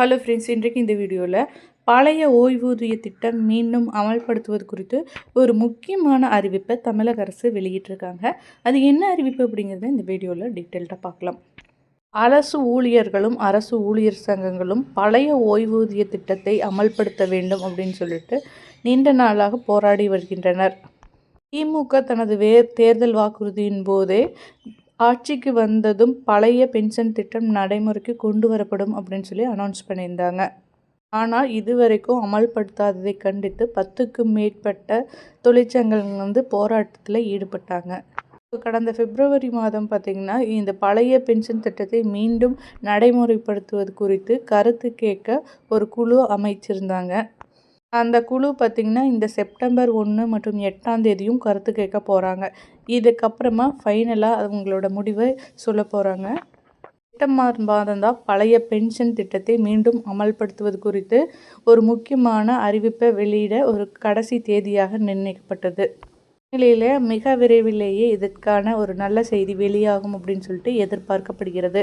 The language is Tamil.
ஹலோ ஃப்ரெண்ட்ஸ் இன்றைக்கு இந்த வீடியோவில் பழைய ஓய்வூதிய திட்டம் மீண்டும் அமல்படுத்துவது குறித்து ஒரு முக்கியமான அறிவிப்பை தமிழக அரசு வெளியிட்டிருக்காங்க. அது என்ன அறிவிப்பு அப்படிங்கிறத இந்த வீடியோவில் டீட்டெயில்டாக பார்க்கலாம். அரசு ஊழியர்களும் அரசு ஊழியர் சங்கங்களும் பழைய ஓய்வூதிய திட்டத்தை அமல்படுத்த வேண்டும் அப்படின்னு சொல்லிட்டு நீண்ட நாளாக போராடி வருகின்றனர். திமுக தனது வே தேர்தல் வாக்குறுதியின் போதே ஆட்சிக்கு வந்ததும் பழைய பென்ஷன் திட்டம் நடைமுறைக்கு கொண்டு வரப்படும் அப்படின்னு சொல்லி அனௌன்ஸ் பண்ணியிருந்தாங்க. ஆனால் இதுவரைக்கும் அமல்படுத்தாததை கண்டித்து பத்துக்கும் மேற்பட்ட தொழிற்சங்கங்கள் வந்து போராட்டத்தில் ஈடுபட்டாங்க. கடந்த பிப்ரவரி மாதம் பார்த்திங்கன்னா இந்த பழைய பென்ஷன் திட்டத்தை மீண்டும் நடைமுறைப்படுத்துவது குறித்து கருத்து கேட்க ஒரு குழு அமைச்சிருந்தாங்க. அந்த குழு பார்த்திங்கன்னா இந்த செப்டம்பர் ஒன்று மற்றும் எட்டாம் தேதியும் கருத்து கேட்க போகிறாங்க இதுக்கப்புறமா ஃபைனலாக அவங்களோட முடிவை சொல்ல போகிறாங்க செப்டம்பர் மாதம் தான் பழைய பென்ஷன் திட்டத்தை மீண்டும் அமல்படுத்துவது குறித்து ஒரு முக்கியமான அறிவிப்பை வெளியிட ஒரு கடைசி தேதியாக நிர்ணயிக்கப்பட்டது. நிலையில் மிக விரைவிலேயே இதற்கான ஒரு நல்ல செய்தி வெளியாகும் அப்படின்னு சொல்லிட்டு எதிர்பார்க்கப்படுகிறது.